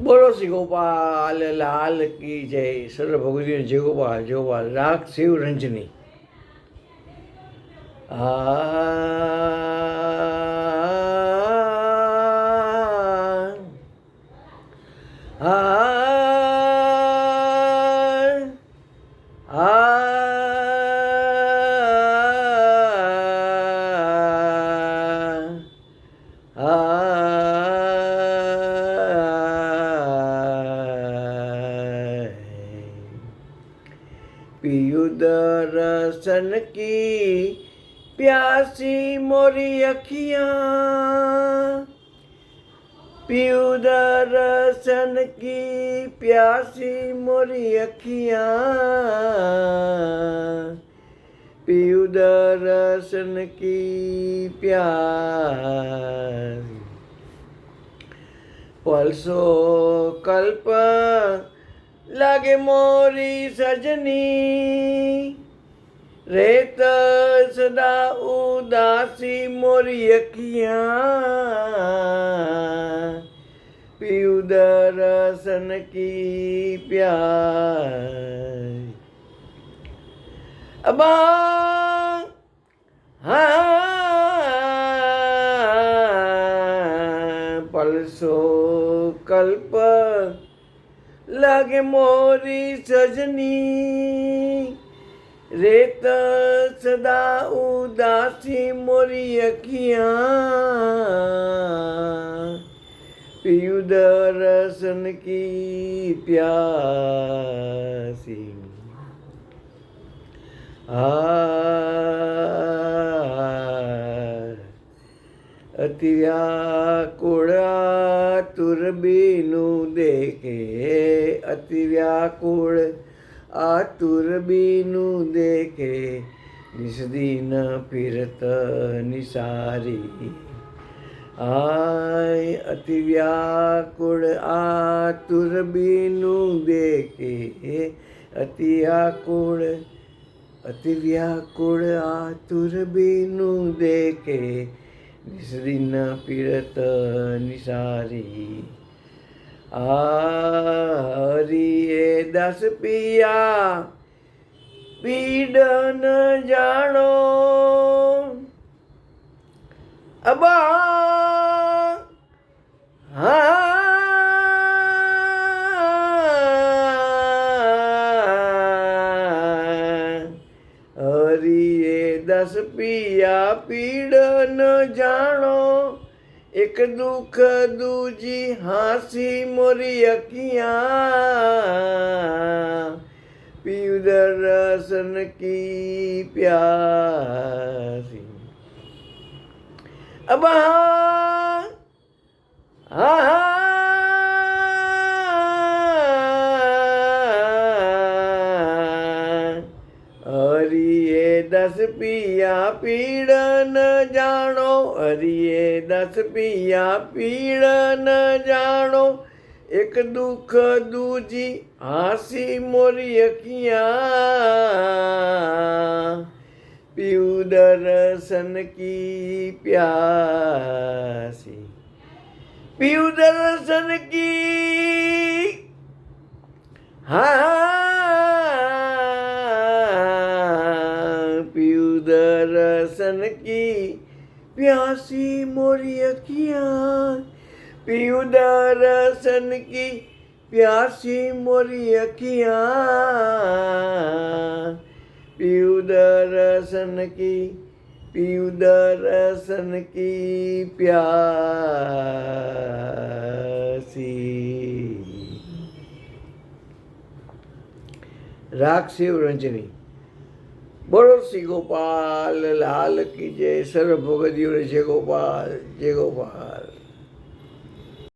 બોલો શ્રી ગોપાલ લાલ કી જય સર્વ ભગવતીઓ જય ગોપાલ જય ગોપાલ રાગ શિવ રંજની આ આ पियू दर्शन की प्यासी मोरी अखियाँ। पियू दर्शन की प्यासी मोरी अखियाँ। पियू दर्शन की प्यास। पलसो कल्प लागे मोरी सजनी। रेत सदा उदासी मोरी अखियाँ। पीऊ की प्यार। अबा हाँ पलसो कल्प लागे मोरी सजनी। रेत सदा उदासी मोरी अखिया। पीयू दर्शन की प्यासी। આ અતિ વ્યાકુળ આતુરબીનું દેખે અતિ વ્યાકુળ આતુરબીનું દેખે, નિષદીન ફિરત નિસારી. આય અતિ વ્યાકુળ આતુરબીનું દેખે અતિ આકુળ અતિ વ્યાકુળ આતુર બીનું દેખે નિસરીન પીરત નિસારી. હરિએ દસ પિયા પીડન જાણો. અબા હરિએ દસ પિયા પીડ ન જાણો એક દુઃખ દૂજી હાસી મોરી અખિયા પીયુ દર્શન કી પ્યાસી અબા હરિએ દસ પિયા પીડ ન જાણો હરિએ દસ પિયા પીડ ન જાણો. એક દુઃખ દૂજી હાસી મોરી અખિયા પીયુ દર્શન કી પ્યાસી. પીઉ દર્શન કી હા प्यासी मोरी अखिया पीऊदा रसन की प्यासी मोरी अखिया। पीऊदा रसन की पीऊदा रसन की प्यासी। राग से रंजनी બોલો શ્રી ગોપાલ લાલ કી જય સર્વ ભગત જય ગોપાલ જય ગોપાલ.